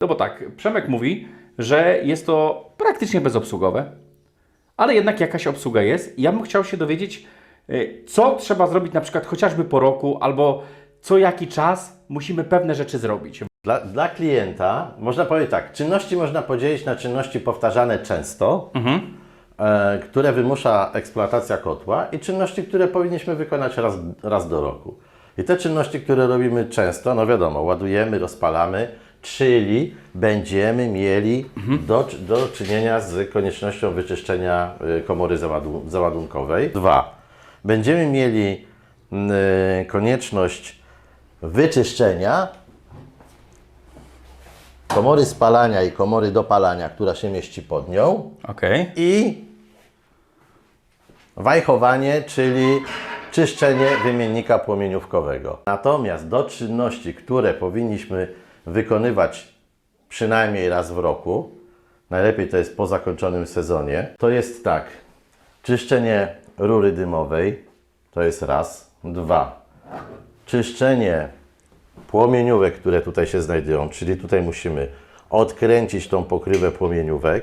No bo tak, Przemek mówi, że jest to praktycznie bezobsługowe, ale jednak jakaś obsługa jest. Ja bym chciał się dowiedzieć, y, co trzeba zrobić na przykład chociażby po roku, albo co jaki czas musimy pewne rzeczy zrobić. Dla, dla klienta można powiedzieć tak, czynności można podzielić na czynności powtarzane często, e, które wymusza eksploatacja kotła i czynności, które powinniśmy wykonać raz, raz do roku. I te czynności, które robimy często, no wiadomo, ładujemy, rozpalamy, czyli będziemy mieli do, do czynienia z koniecznością wyczyszczenia y, komory załadun- załadunkowej. Dwa, będziemy mieli mm, y, konieczność wyczyszczenia komory spalania i komory dopalania, która się mieści pod nią Okej. i wajchowanie, czyli czyszczenie wymiennika płomieniówkowego. Natomiast do czynności, które powinniśmy wykonywać przynajmniej raz w roku, najlepiej to jest po zakończonym sezonie, to jest tak, czyszczenie rury dymowej, to jest raz, dwa, czyszczenie płomieniówek, które tutaj się znajdują, czyli tutaj musimy odkręcić tą pokrywę płomieniówek,